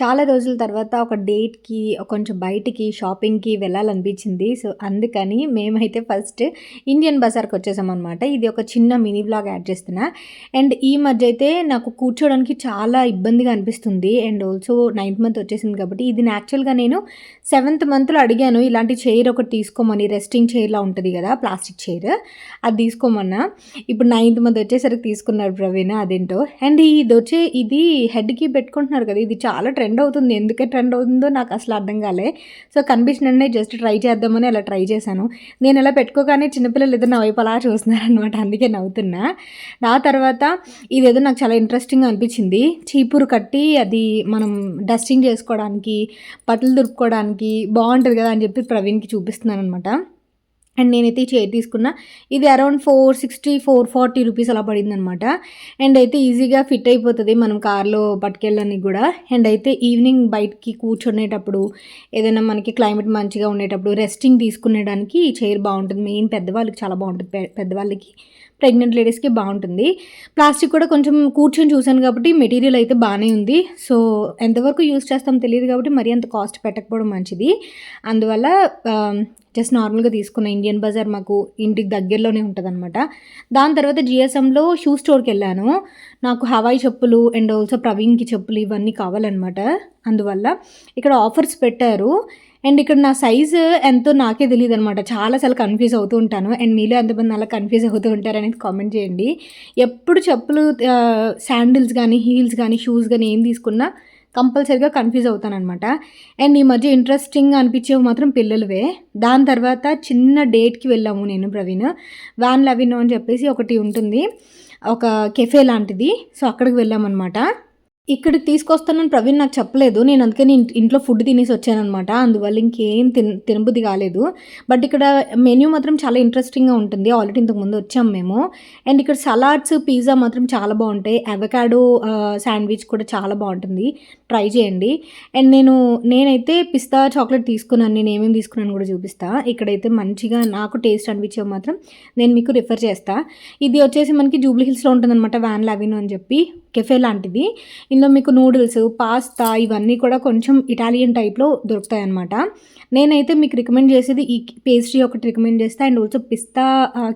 చాలా రోజుల తర్వాత ఒక డేట్‌కి కొంచెం బయటికి షాపింగ్‌కి వెళ్ళాలనిపించింది. సో, అందుకని మేమైతే ఫస్ట్ ఇండియన్ బజార్‌కి వచ్చేసామనమాట. ఇది ఒక చిన్న మినీ బ్లాగ్ యాడ్ చేస్తున్నా. అండ్ ఈ మధ్య అయితే నాకు కూర్చోడానికి చాలా ఇబ్బందిగా అనిపిస్తుంది. అండ్ ఆల్సో నైన్త్ మంత్ వచ్చేసింది కాబట్టి ఇది యాక్చువల్‌గా నేను సెవెంత్ మంత్‌లో అడిగాను. ఇలాంటి చైర్ ఒకటి తీసుకోమని రెస్టింగ్ చైర్‌లా ఉంటుంది కదా! Plastic chair. అది తీసుకోమన్నా. ఇప్పుడు నైన్త్ మంత్ వచ్చేసరికి తీసుకున్నారు ప్రవీణ్ అదేంటో. అండ్ ఇది వచ్చే ఇది హెడ్‌కి పెట్టుకుంటున్నారు కదా! ఇది చాలా ట్రెండ్ ట్రెండ్ అవుతుంది. ఎందుకే ట్రెండ్ అవుతుందో నాకు అసలు అర్థం కాలే. సో, కనిపించినన్నే జస్ట్ ట్రై చేద్దామని అలా ట్రై చేశాను. నేను ఇలా పెట్టుకోగానే చిన్నపిల్లలు ఇద్దరు నా వైపు అలా చూస్తున్నారనమాట. అందుకే నవ్వుతున్నా. నా తర్వాత ఇదేదో నాకు చాలా ఇంట్రెస్టింగ్ అనిపించింది. చీపురు కట్టి అది మనం డస్టింగ్ చేసుకోవడానికి, బట్టలు దులుపుకోవడానికి బాగుంటుంది కదా! అని చెప్పి ప్రవీణ్‌కి చూపిస్తున్నాను అనమాట అండ్ నేనైతే ఈ చైర్ తీసుకున్నా. ఇది అరౌండ్ 460, 440 రూపీస్ అలా పడిందనమాట. అండ్ అయితే ఈజీగా ఫిట్ అయిపోతుంది మనం కార్‌లో పట్టుకెళ్ళడానికి కూడా అండ్ అయితే ఈవినింగ్ బయటికి కూర్చునేటప్పుడు, ఏదైనా మనకి క్లైమేట్ మంచిగా ఉండేటప్పుడు రెస్టింగ్ తీసుకునేడానికి ఈ చైర్ బాగుంటుంది మెయిన్ పెద్దవాళ్ళకి చాలా బాగుంటుంది పెద్దవాళ్ళకి, ప్రెగ్నెంట్ లేడీస్‌కి బాగుంటుంది ప్లాస్టిక్ కూడా కొంచెం కూర్చొని చూసాను కాబట్టి మెటీరియల్ అయితే బాగానే ఉంది. సో, ఎంతవరకు యూజ్ చేస్తామో తెలియదు కాబట్టి మరీ అంత కాస్ట్ పెట్టకపోవడం మంచిది. అందువల్ల జస్ట్ నార్మల్‌గా తీసుకున్న ఇండియన్ బజార్ మాకు ఇంటికి దగ్గరలోనే ఉంటదనమాట. దాని తర్వాత జిఎస్ఎంలో షూ స్టోర్‌కెళ్ళాను. నాకు హవాయి చెప్పులు అండ్ ఆల్సో ప్రవీణ్‌కి చెప్పులు ఇవన్నీ కావాలన్నమాట అందువల్ల ఇక్కడ ఆఫర్స్ పెట్టారు. అండ్ ఇక్కడ నా సైజు ఎంతో నాకే తెలీదనమాట. చాలా సార్లు కన్‌ఫ్యూజ్ అవుతూ ఉంటాను. అండ్ మీలో ఎంతమంది అలా కన్‌ఫ్యూజ్ అవుతూ ఉంటారనేది కామెంట్ చేయండి. ఎప్పుడు చెప్పులు శాండిల్స్ కానీ హీల్స్ కానీ షూస్ కానీ ఏం తీసుకున్నా కంపల్సరీగా కన్‌ఫ్యూజ్ అవుతాననమాట. అండ్ ఈ మధ్య ఇంట్రెస్టింగ్ అనిపించేవి మాత్రం పిల్లలవే. దాని తర్వాత చిన్న డేట్‌కి వెళ్ళాము నేను ప్రవీణ్. వ్యాన్ లవీనో అని చెప్పేసి ఒకటి ఉంటుంది. ఒక కెఫే లాంటిది. సో, అక్కడికి వెళ్ళామనమాట. ఇక్కడికి తీసుకొస్తానని ప్రవీణ్ నాకు చెప్పలేదు. నేను అందుకని నేను ఇంట్లో ఫుడ్ తినేసి వచ్చానమాట అందువల్ల ఇంకేం తిన తినబుద్ధి కాలేదు. బట్ ఇక్కడ మెన్యూ మాత్రం చాలా ఇంట్రెస్టింగ్‌గా ఉంటుంది. ఆల్రెడీ ఇంతకుముందు వచ్చాం మేము. అండ్ ఇక్కడ సలాడ్స్, పిజ్జా మాత్రం చాలా బాగుంటాయి అవకాడో శాండ్విచ్ కూడా చాలా బాగుంటుంది ట్రై చేయండి. అండ్ నేను నేనైతే పిస్తా చాక్లెట్ తీసుకున్నాను. నేను ఏమేమి తీసుకున్నాను కూడా చూపిస్తా. ఇక్కడైతే మంచిగా నాకు టేస్ట్ అనిపించే మాత్రం నేను మీకు రిఫర్ చేస్తా. ఇది వచ్చేసి మనకి జూబ్లీ హిల్స్‌లో ఉంటుందన్నమాట వ్యాన్ లావినో అని చెప్పి కెఫే లాంటిది. ఇందులో మీకు నూడిల్స్, పాస్తా ఇవన్నీ కూడా కొంచెం ఇటాలియన్ టైప్‌లో దొరుకుతాయి అనమాట నేనైతే మీకు రికమెండ్ చేసేది ఈ పేస్ట్రీ ఒకటి రికమెండ్ చేస్తా. అండ్ ఆల్సో పిస్తా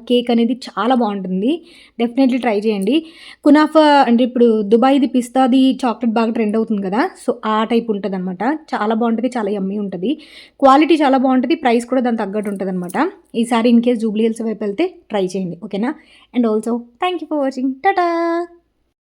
కేక్ అనేది చాలా బాగుంటుంది డెఫినెట్లీ ట్రై చేయండి. కునాఫా అంటే ఇప్పుడు దుబాయ్‌ది పిస్తాది చాక్లెట్ బాగా ట్రెండ్ అవుతుంది కదా! సో, ఆ టైప్ ఉంటుంది అనమాట చాలా బాగుంటుంది చాలా యమ్మీ ఉంటుంది క్వాలిటీ చాలా బాగుంటుంది ప్రైస్ కూడా దానికి తగ్గట్టు ఉంటుంది అనమాట ఈసారి ఇన్ కేస్ జూబ్లీ హిల్స్ వైపు వెళ్తే ట్రై చేయండి. ఓకేనా? And also thank you for watching. Tata!